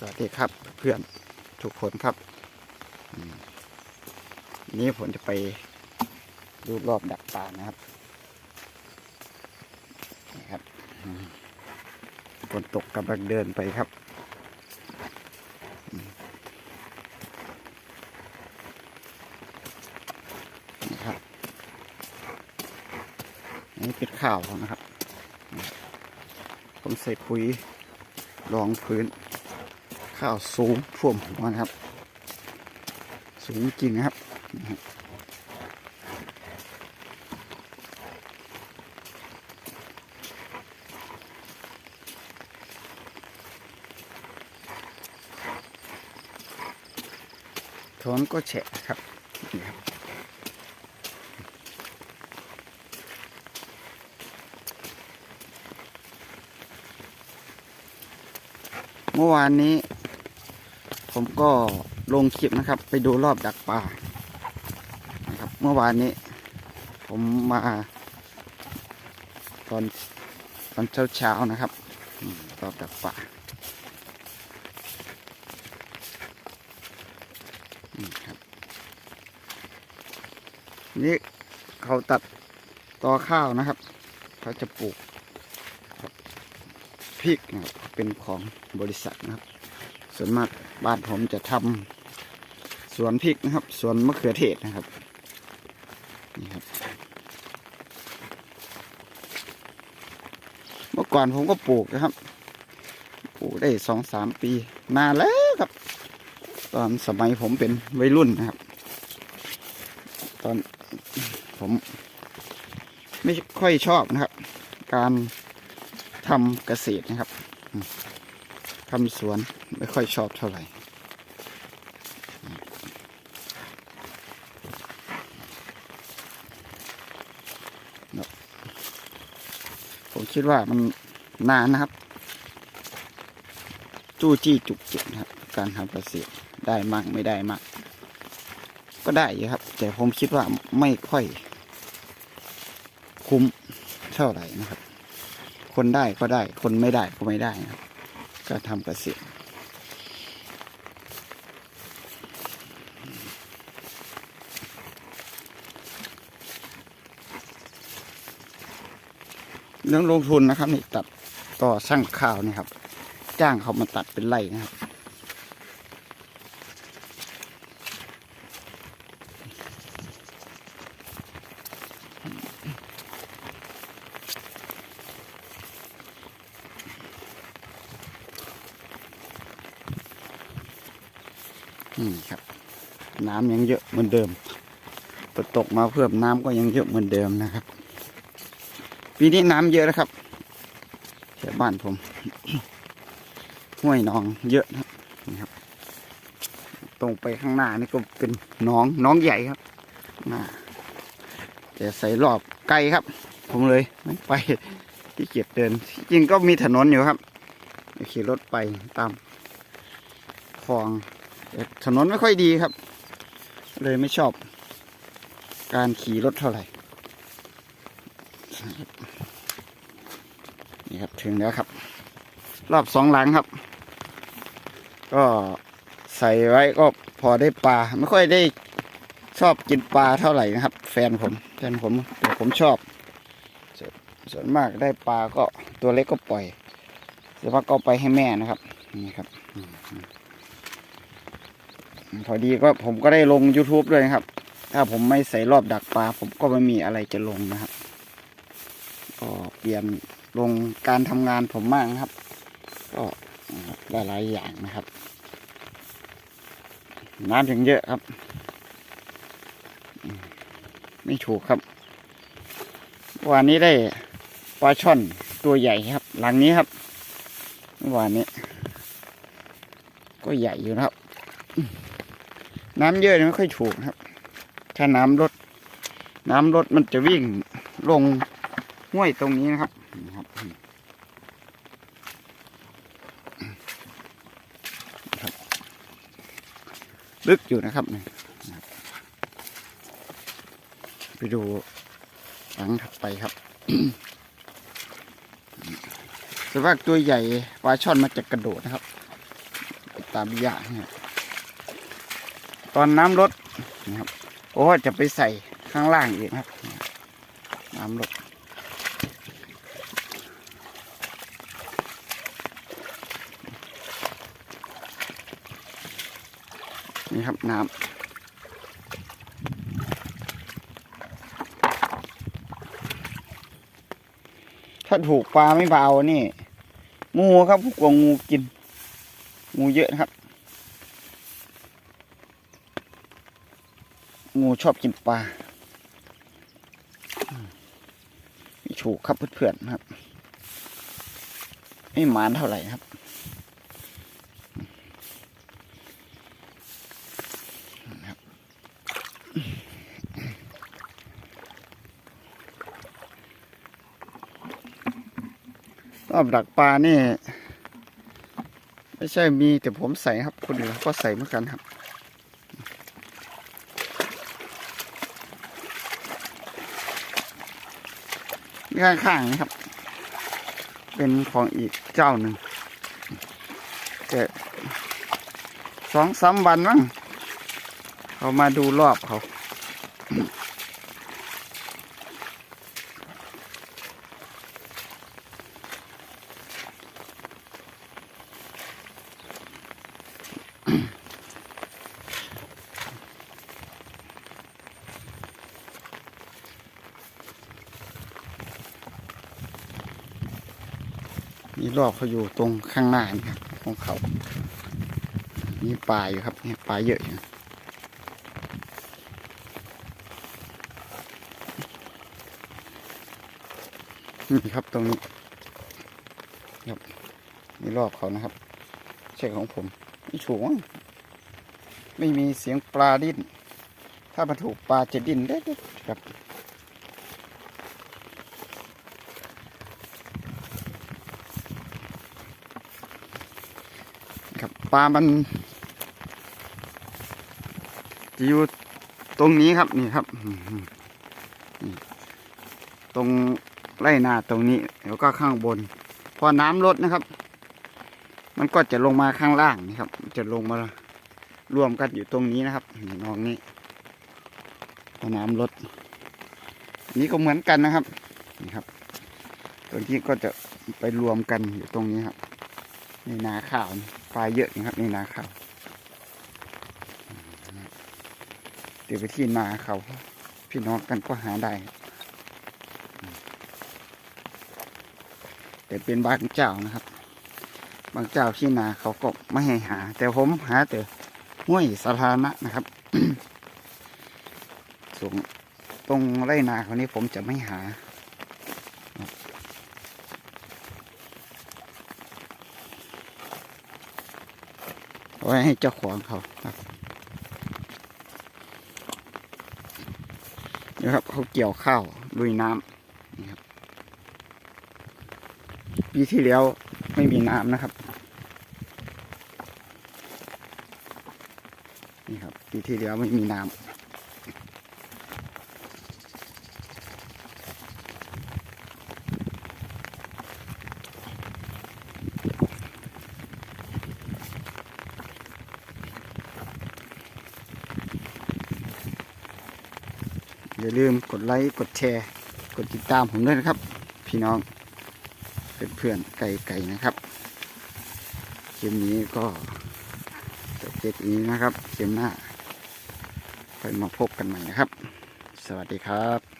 สวัสดีครับเพื่อนทุกคนครับนี้ผมจะไปดูรอบดักปลานะครับนี่ครับฝนตกกำลังเดินไปครับนี่ครับนนี่เป็นข่าวนะครับ ผมใส่ปุ๋ยรองพื้น ข้าวสูงท่วมหัวนะครับ สูงจริงนะครับ ถอนก็แฉะครับนี่ครับเมื่อวานนี้ ผมก็ลงคลิปนะครับ ไปดูรอบดักปลานะครับ เมื่อวานนี้ ผมมาตอนตอนเช้าเช้าๆนะครับรอบดักปลาครับนี่เขาตัดตอข้าวนะครับ เขาจะปลูกพริกนะครับเป็นของบริษัทนะครับ ส่วนมาก บ้านผมจะทำสวนพริกนะครับ สวนมะเขือเทศนะครับ นี่ครับ เมื่อก่อนผมก็ปลูกนะครับ ปลูกได้สองสามปี นานแล้วครับ ตอนสมัยผมเป็นวัยรุ่นนะครับ ตอนผมไม่ค่อยชอบนะครับ การทำเกษตรนะครับ ทำสวนไม่ค่อยชอบเท่าไหร่ ผมคิดว่ามันนานนะครับ จู้จี้จุกจิกนะครับ การทำเกษตรได้มากไม่ได้มาก ก็ได้อยู่ครับ แต่ผมคิดว่าไม่ค่อย คุ้มเท่าไหร่นะครับ คนได้ก็ได้ คนไม่ได้ก็ไม่ได้นะครับ การทำเกษตรเรื่องลงทุนนะครับนี่ตัดต่อสร้างข้าวนี่ครับ จ้างเขามาตัดเป็นไร่นะครับ นี่ครับ น้ำยังเยอะเหมือนเดิมฝนตกมาเพิ่มน้ำก็ยังเยอะเหมือนเดิมนะครับ ปีนี้น้ำเยอะนะครับแถวบ้านผม ห้วยหนองเยอะนะครับนี่ครับตรงไปข้างหน้านี่ก็เป็นหนองหนองใหญ่ครับน้าแต่ใส่รอบไกลครับ ผมเลยไม่ไปที่เกียจเดิน จริงก็มีถนนอยู่ครับขี่รถไปตามคลอง ถนนไม่ค่อยดีครับ เลยไม่ชอบ การขี่รถเท่าไหร่ นี่ครับถึงแล้วครับ รอบสองหลังครับ ก็ใส่ไว้ก็พอได้ปลา ไม่ค่อยได้ชอบกินปลาเท่าไหร่นะครับ แฟนผมแฟนผมแต่ผมชอบส่วนมากได้ปลาก็ตัวเล็กก็ปล่อยส่วนมากก็ไปให้แม่นะครับ นี่ครับ พอดีก็ผมก็ได้ลง YouTube ด้วยนะครับ ถ้าผมไม่ใส่รอบดักปลา ผมก็ไม่มีอะไรจะลงนะครับ ก็เปลี่ยนลงการทำงานผมมากนะครับ ก็หลายๆอย่างนะครับ น้ำถึงเยอะครับ ไม่ถูกครับวันนี้ได้ปลาช่อนตัวใหญ่ครับ หลังนี้ครับวานนี้ ก็ใหญ่อยู่นะครับ น้ำเยอะไม่ค่อยถูกครับ ถ้าน้ำลด น้ำลดมันจะวิ่งลงห้วยตรงนี้นะครับนะครับลึกอยู่นะครับ ไปดูหลังถัดไปครับส่วนมากตัวใหญ่ปลาช่อนมันจะกระโดดนะครับ ตาบิยะเนี่ย ตอนน้ำลดนะครับโอ้จะไปใส่ข้างล่างอีกครับ น้ำลดนี่ครับน้ำถ้าถูกปลาไม่เบานี่งูครับกลัวงูกิน งูเยอะครับ งูชอบกินปลาไม่ถูกครับเพื่อนๆนครับ ไม่หมานเท่าไหร่ครับ รอบดักปลานี่ ไม่ใช่มีแต่ผมใส่ครับคนอื่นก็ใส่เหมือนกันครับ ข้างๆนะครับ เป็นของอีกเจ้าหนึ่งแต่สองสามวันมั้งเขามาดูรอบเขาีรอบเขาอยู่ตรงข้างหน้านี่ครับของเขา มีปลาอยู่ครับเนี่ยปลาเยอะอยู่นี่ครับตรงนี้ครับมีรอบเขานะครับใช่ของผมไม่ถูกมั้งไม่มีเสียงปลาดิ้นถ้ามาถูกปลาจะดิ้นได้ครับ ครับ ปลามันจะอยู่ตรงนี้ครับนี่ครับตรงไร่นาตรงนี้ แล้วก็ข้างบน พอน้ำลดนะครับ มันก็จะลงมาข้างล่างนี่ครับ จะลงมารวมกันอยู่ตรงนี้นะครับนี่น้องนี้พอน้ำลดนี้ก็เหมือนกันนะครับนี่ครับตรงนี้ก็จะไปรวมกันอยู่ตรงนี้ครับ นี่นาข้าวปลาเยอะนะครับในนาข้าวเดี๋ยวไปที่นาเขา พี่น้องกันก็หาได้แต่เป็นบางเจ้านะครับ บางเจ้าที่นาเขาก็ไม่ให้หา แต่ผมหาแต่ห้วยสาธารณะนะครับส่วนตรงไรนาเขานี้ผมจะไม่หา ไว้ให้เจ้าของเขาครับนี่ครับเขาเกี่ยวข้าวลุยน้ำนี่ครับปีที่แล้วไม่มีน้ำนะครับ นี่ครับปีที่แล้วไม่มีน้ำ อย่าลืมกดไลค์กดแชร์ กดติดตามผมด้วยนะครับ พี่น้องเพื่อนๆไก่ๆนะครับคลิปนี้ก็จบเจ็ดนี้นะครับคลิปหน้าค่อยมาพบกันใหม่นะครับ สวัสดีครับ